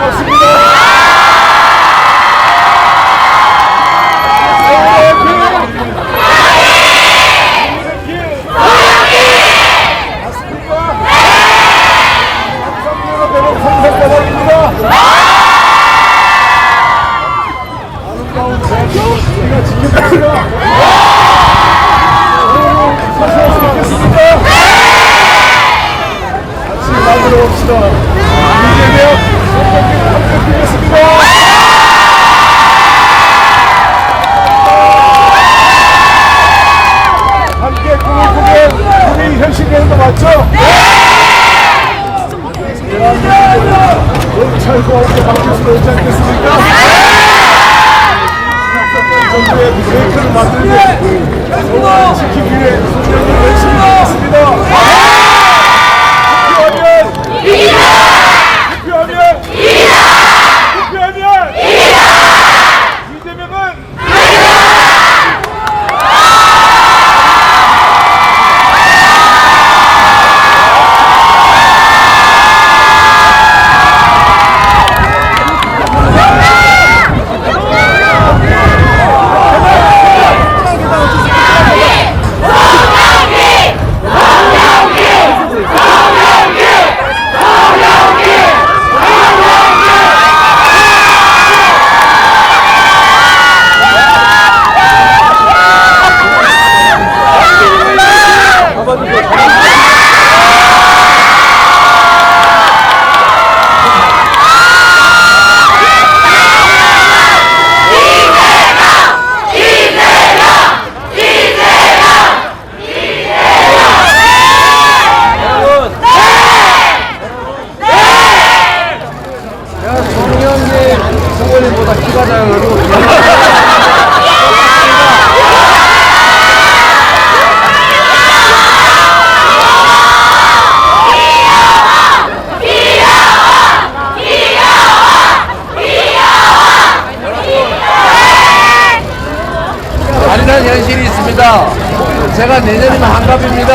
함께 경찰과 함께 바뀔 수도 있지 않겠습니까? 정부의 브레이크를 만들고 소원을 지키기 위해 소년을 열심히 하겠습니다. 투표하면 투표하면 이재명은 내가 송영기 성원이보다 키가 작아가지고 잔인한 현실이 있습니다. 제가 내년이면 한갑입니다.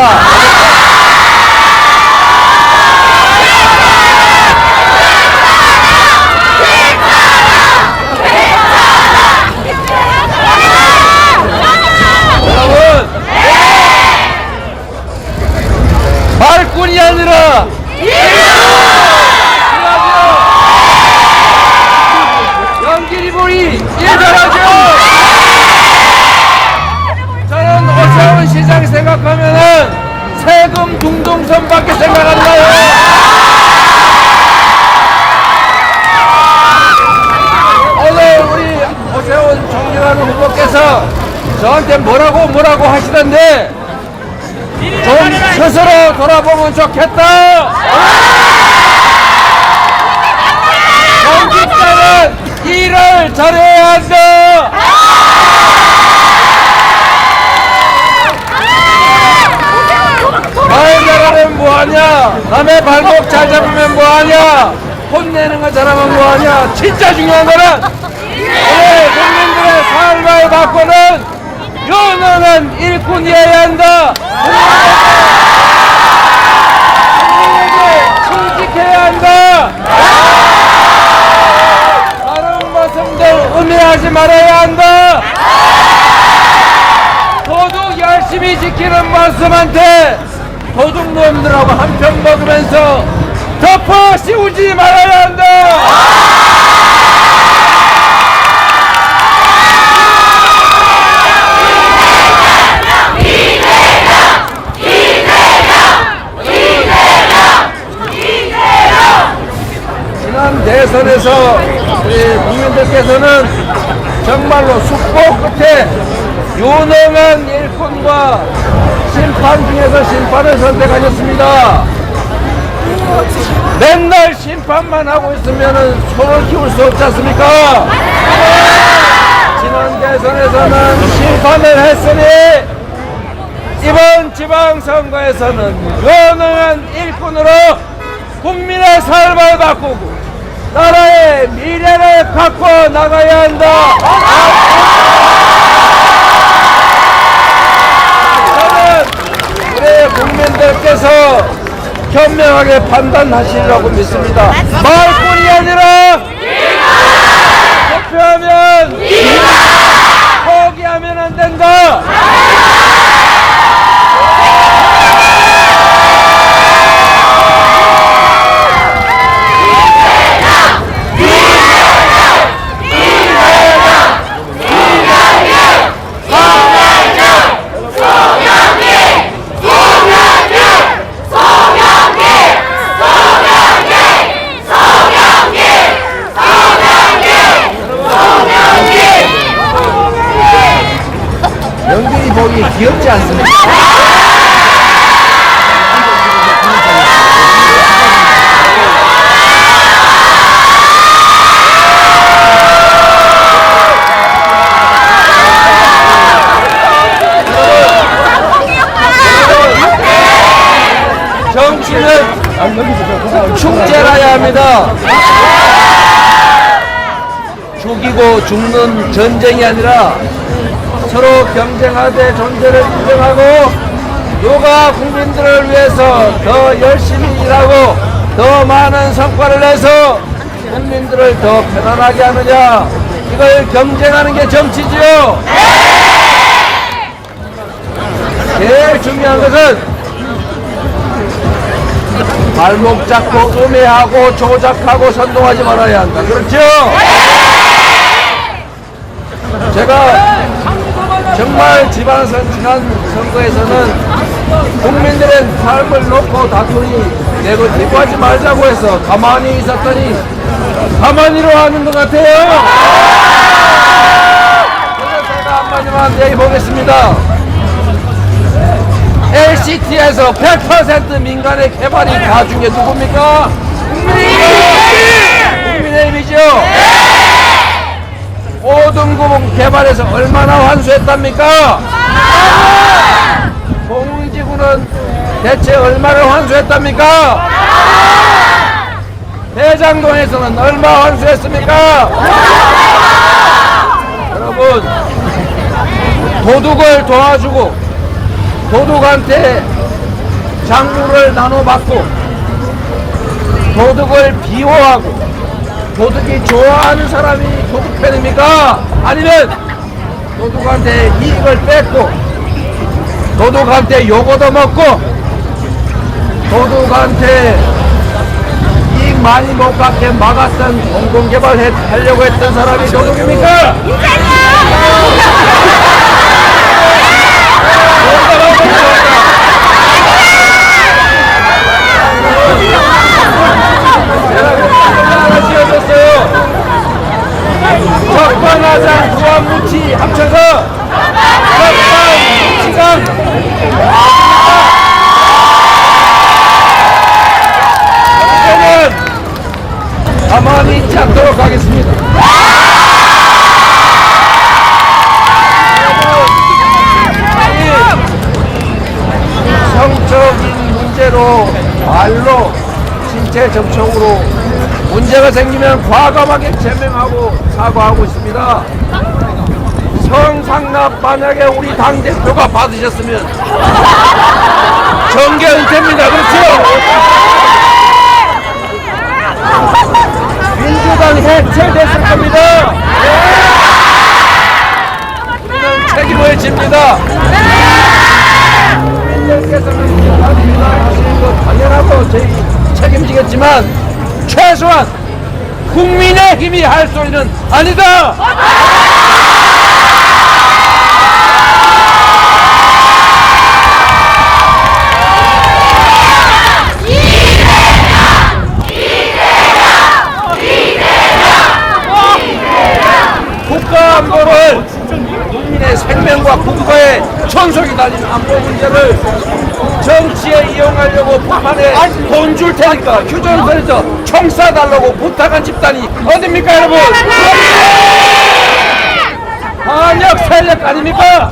여러분 말꾼이 아니라 연기리보리 일어나죠 저는 오세훈 시장 생각하면은 세금 둥둥선밖에 생각 안 나요 오늘 우리 오세훈 총리라는 후보께서 저한테 뭐라고 뭐라고 하시던데 좀 스스로 돌아보면 좋겠다. 정직자는 일을 잘해야 한다. 말 잘 하면 뭐하냐? 남의 발목 잘 잡으면 뭐하냐? 혼내는 거 잘하면 뭐하냐? 진짜 중요한 거는 우리 국민들의 삶을 바꾸는 유능한 일꾼이어야 한다. 국민에게 충직해야 한다. 다른 말씀들 음해하지 말아야 한다. 도둑 열심히 지키는 말씀한테 도둑놈들하고 한편 먹으면서 덮어 씌우지 말아야 한다. 지난 대선에서 우리 국민들께서는 정말로 숙보 끝에 유능한 일꾼과 심판 중에서 심판을 선택하셨습니다. 맨날 심판만 하고 있으면 손을 키울 수 없지 않습니까? 지난 대선에서는 심판을 했으니 이번 지방선거에서는 유능한 일꾼으로 국민의 삶을 바꾸고 나라의 미래를 바꿔 나가야 한다. 저는 우리 국민들께서 현명하게 판단하시리라고 믿습니다. 말뿐이 아니라 대표하면 포기하면 안 된다. 축제라야 합니다. 죽이고 죽는 전쟁이 아니라 서로 경쟁하되 존재를 인정하고 누가 국민들을 위해서 더 열심히 일하고 더 많은 성과를 내서 국민들을 더 편안하게 하느냐 이걸 경쟁하는 게 정치지요. 제일 중요한 것은 발목 잡고 음해하고 조작하고 선동하지 말아야 한다. 그렇죠? 제가 정말 지방선 지난 선거에서는 국민들의 삶을 놓고 다투니 네거티브 하지 말자고 해서 가만히 있었더니 가만히로 하는 것 같아요. 그래서 제가 한마디만 얘기해 보겠습니다. LCT에서 100% 민간의 개발이 가준 게 누굽니까? 국민의힘이죠. 5등급 개발해서 얼마나 환수했답니까? 공지구는 대체 얼마를 환수했답니까? 대장동에서는 얼마 환수했습니까? 여러분 도둑을 도와주고 도둑한테 장부를 나눠받고 도둑을 비호하고 도둑이 좋아하는 사람이 도둑 편입니까? 아니면 도둑한테 이익을 뺏고 도둑한테 욕 얻어먹고 도둑한테 이익 많이 못 받게 막았던 공공개발 해- 하려고 했던 사람이 도둑입니까? 하나 지어졌어요. 적반하장 두한무치 합쳐서 적반무치강 이제는 가만히 있지 않도록 하겠습니다. 이 성적인 문제로 말로 신체 접촉으로 문제가 생기면 과감하게 제명하고 사과하고 있습니다. 성상납 만약에 우리 당 대표가 받으셨으면 정계 은퇴입니다. 그렇죠? 민주당 해체됐을 겁니다. 우리는 책임을 집니다. 비난하시는 것 당연하고 저희 책임지겠지만 최소한 국민의 힘이 할 소리는 아니다. 국가 안보를 국민의 생명과 국가의 천속이 달린 안보 문제를 정치에 이용하려고 북한에 돈 줄 테니까 휴전선에서 총 쏴달라고 부탁한 집단이 어딥니까 여러분? 반역 세력 아닙니까?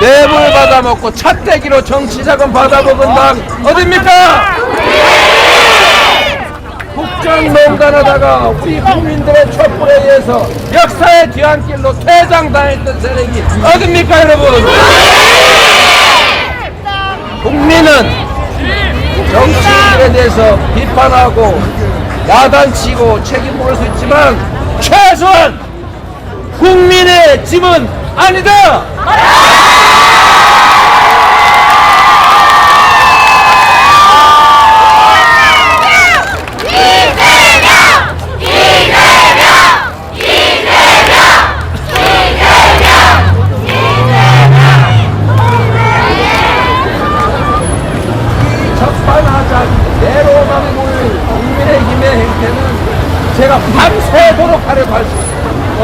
뇌물 받아먹고 찻대기로 정치자금 받아먹은 당 어딥니까? 국정농단하다가 우리 국민들의 촛불에 의해서 역사의 뒤안길로 퇴장당했던 세력이 어딥니까 여러분? 국민은 정치인들에 대해서 비판하고 야단치고 책임 물을 수 있지만 최소한 국민의 짐은 아니다. 적반하장 내로남불 국민의힘의 행태는 제가 밤새도록 하려고 할 수 있습니다. 어,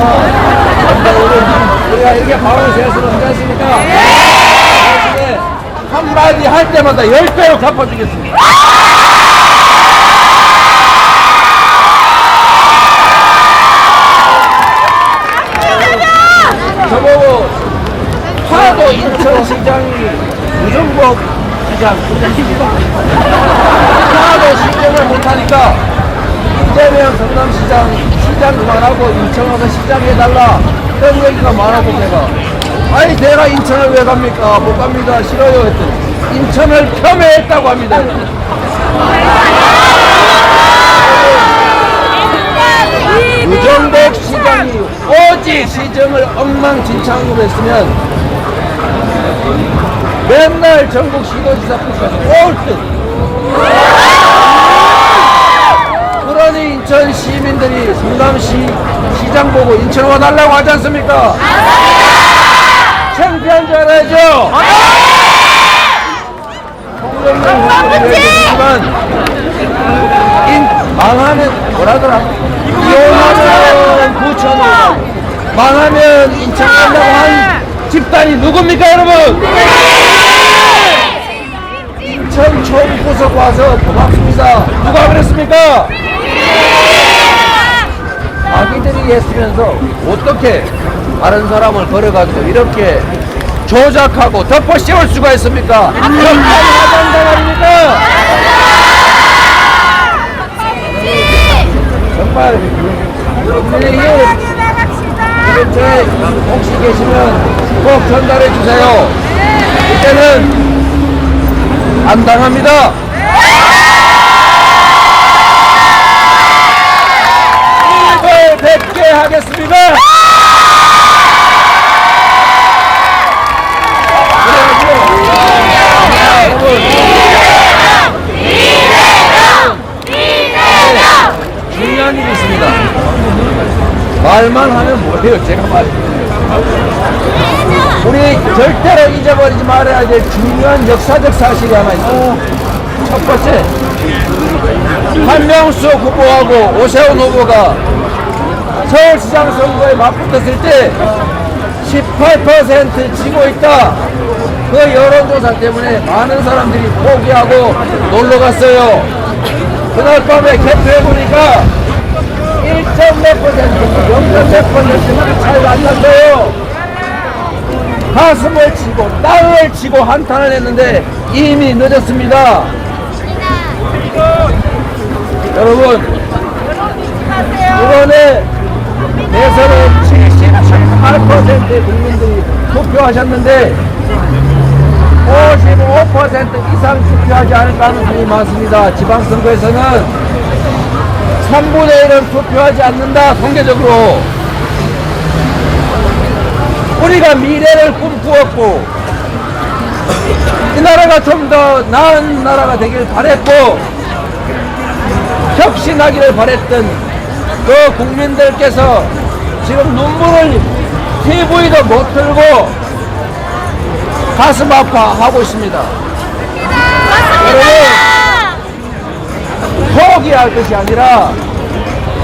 우리가 이렇게 바로 세수를 하지 않습니까? 나중에 한마디 할 때마다 열 배로 갚아주겠습니다. 저보고 파도 인천시장이 유정복 시장 파도 시정을 못하니까 이재명 성남시장 시장 그만하고 인천 와서 시장 해달라 그런 얘기가 많아서 제가. 아니 내가 인천을 왜 갑니까? 못 갑니다. 싫어요 했더니 인천을 폄훼했다고 합니다 유정복 시장이 오직 시정을 엉망진창으로 했으면 맨날 전국 시도지사 뽑혀서 꼴등 그러니 인천 시민들이 성남시 시장 보고 인천 와달라고 하지 않습니까? 창피한 줄 알아야죠? 얘기했지만 인, 망하면 뭐라더라? 이혼하면 부천으로 망하면 인천 간다고 한 집단이 누굽니까 여러분? 인천 총구석 와서 고맙습니다. 누가 그랬습니까? 자기들이 했으면서 어떻게 다른 사람을 걸어가지고 이렇게 조작하고 덮어 씌울 수가 있습니까? 아닙니까? 정말 국민의힘 혹시 계시면 꼭 전달해 주세요. 이때는 안 당합니다. 이걸 100개 하겠습니다. 중요한 일이 있습니다. 말만 하면 뭐예요? 제가 말. 우리 절대로 잊어버리지 말아야 될 중요한 역사적 사실이 하나 있어요. 첫 번째, 한명수 후보하고 오세훈 후보가 서울시장 선거에 맞붙었을 때 18% 지고 있다. 그 여론조사 때문에 많은 사람들이 포기하고 놀러 갔어요. 그날 밤에 개표해보니까 1.몇 퍼센트, 0.몇 퍼센트만 차이가 안 났어요. 가슴을 치고 땅을 치고 한탄을 했는데 이미 늦었습니다. 여러분, 이번에 대선에 78%의 국민들이 투표하셨는데 55% 이상 투표하지 않을 가능성이 많습니다. 지방선거에서는 3분의 1은 투표하지 않는다, 통계적으로. 우리가 미래를 꿈꾸었고, 이 나라가 좀 더 나은 나라가 되길 바랬고, 혁신하기를 바랬던 그 국민들께서 지금 눈물을 TV도 못 들고 가슴 아파하고 있습니다. 포기할 것이 아니라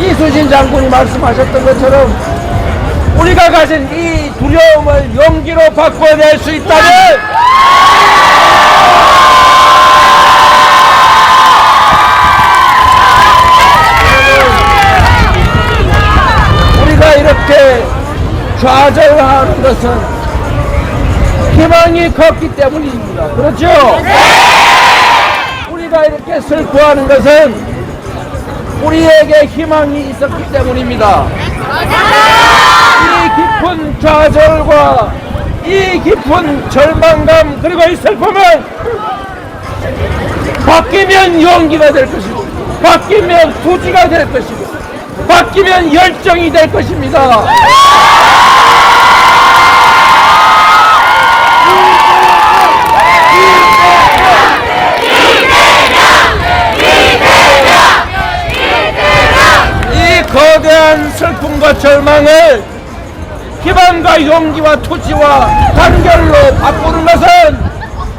이수진 장군이 말씀하셨던 것처럼 우리가 가진 이 두려움을 용기로 바꿔낼 수 있다면 우리가 이렇게 좌절하는 것은 희망이 컸기 때문입니다. 그렇죠? 우리가 이렇게 슬퍼하는 것은 우리에게 희망이 있었기 때문입니다. 이 깊은 좌절과 이 깊은 절망감 그리고 이 슬픔은 바뀌면 용기가 될 것입니다. 바뀌면 투지가 될 것이고 바뀌면 열정이 될 것입니다. 거대한 슬픔과 절망을 희망과 용기와 토지와 단결로 바꾸는 것은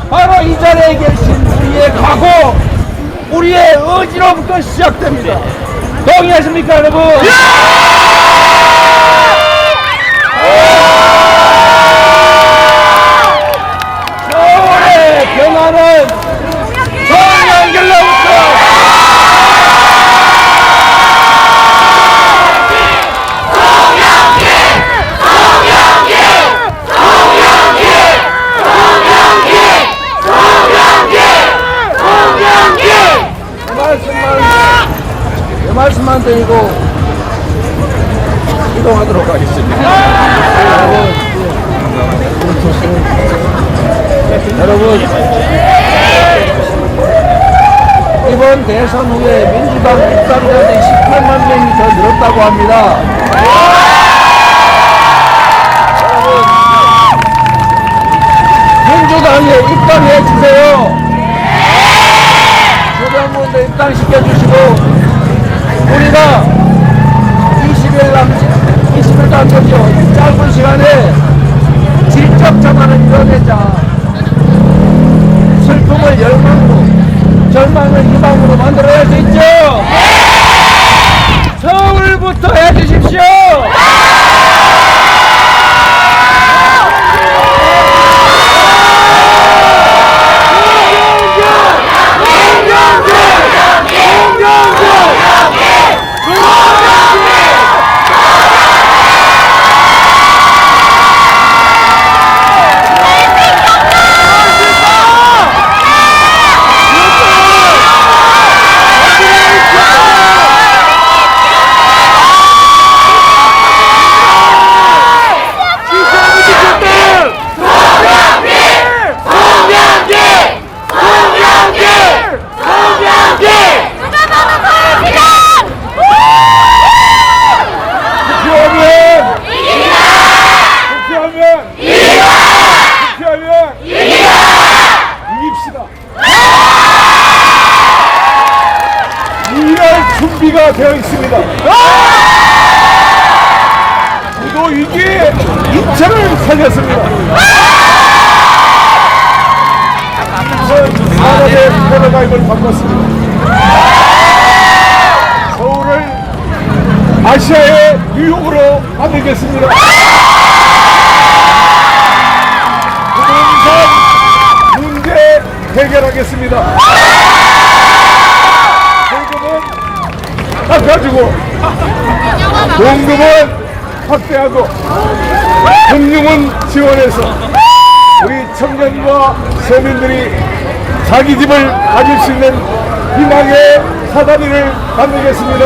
바로 이 자리에 계신 우리의 각오, 우리의 의지로부터 시작됩니다. 동의하십니까, 여러분? 서울의 변화는 성연결로부터 그 말씀만 그 드리고 이동하도록 하겠습니다. 여러분, 이번 대선 후에 민주당 입당자들이 18만 명이 더 늘었다고 합니다. 민주당에 입당해 주세요. 조병문도 입당시켜 주시고 우리가 20일 남짓 20일 남짓이요. 이 짧은 시간에 질적 전환을 이뤄내자. 슬픔을 열망으로 절망을 희망으로 만들어야 수 있죠? 서울부터 해주십시오 투표하면 투표하면 투표하면 이깁시다 이날 준비가 되어 있습니다. 구도 위기 인천을 살렸습니다. 인천 산업의 패러다임을 바꿨습니다. 서울을 아시아의 뉴욕으로 만들겠습니다. 부동산 문제 해결하겠습니다. 세금은 깎아주고 공급은 확대하고 금융은 지원해서 우리 청년과 서민들이 자기 집을 가질 수 있는 희망의 사다리를 만들겠습니다.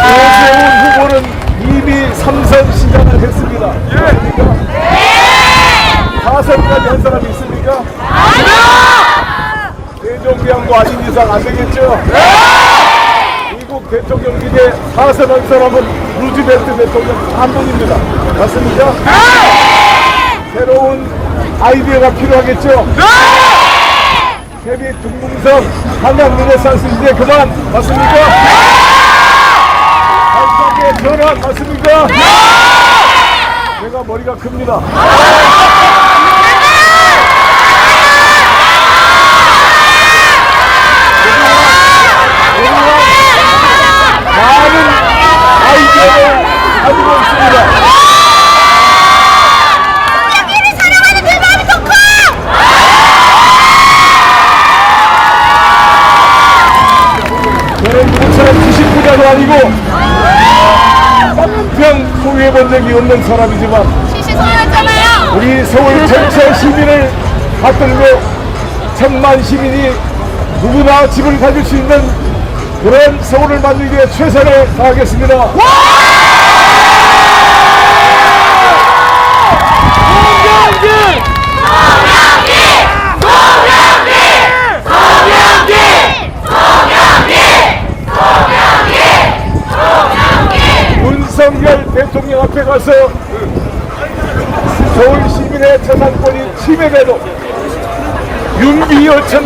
오세훈 후보는 이미 삼선 시장을 했습니다. 사선까지 한 사람이 있습니까? 대종비양도 아닌 이상 안 되겠죠? 미국 대통령 중에 사선한 사람은 루즈벨트 대통령 한 분입니다. 맞습니까? 새로운 아이디어가 필요하겠죠? 세비 둥둥성 한강 르네상스 이제 그만 맞습니까? 발상의 전환 맞습니까? 제가 머리가 큽니다. 많은 아이디어를 가지고 있습니다. 여기를 사랑하는 그 마음이 더 커! 저는 부처럼 99자도 아니고 한평 소유해본 적이 없는 사람이지만 시시소였잖아요. 우리 서울 전체 시민을 받들고 천만 시민이 누구나 집을 가질 수 있는 그런 서울을 만들기 위해 최선을 다하겠습니다.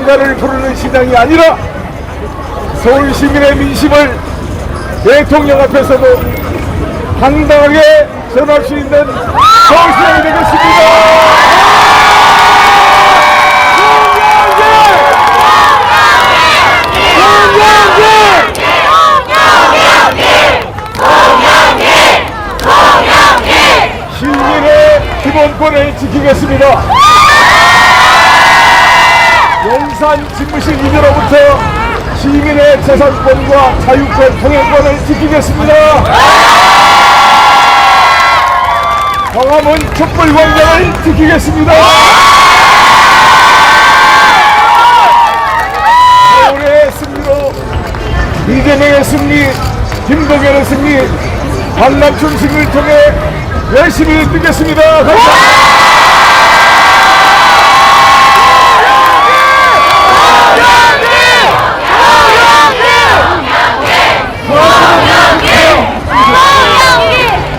여천가를 부르는 신앙이 아니라 서울 시민의 민심을 대통령 앞에서도 당당하게 전할 수 있는 서울시장이 되겠습니다. 시민의 기본권을 지키겠습니다. 용산 집무실 이대로부터 시민의 재산권과 자유권, 통행권을 지키겠습니다. 광화문 촛불광장을 지키겠습니다. 서울의 승리로 이재명의 승리, 김동연의 승리, 박남춘 승리를 통해 열심히 뛰겠습니다. 감사합니다.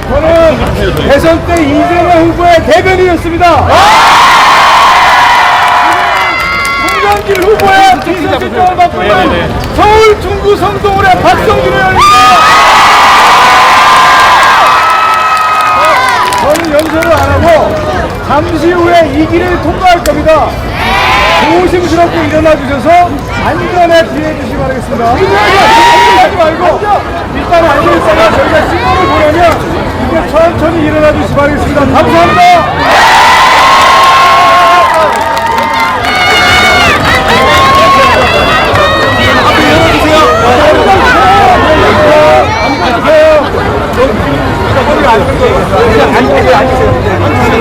저는 대선 때 이재명 후보의 대변인이었습니다. 홍영길 후보의 비서실장을 맡고 있는 서울 중구 성동울의 박성준 의원입니다. 저는 연설을 안 하고 잠시 후에 이 길을 통과할 겁니다. 조심스럽게 일어나 주셔서 안전에 피해 주시기 바라겠습니다. 하지 말고 일단 앉아 있다가 저희가 신호를 보내면 이제 천천히 일어나 주시기 바라겠습니다. 감사합니다. 앉으세요. 앉으세요. 앉으세요.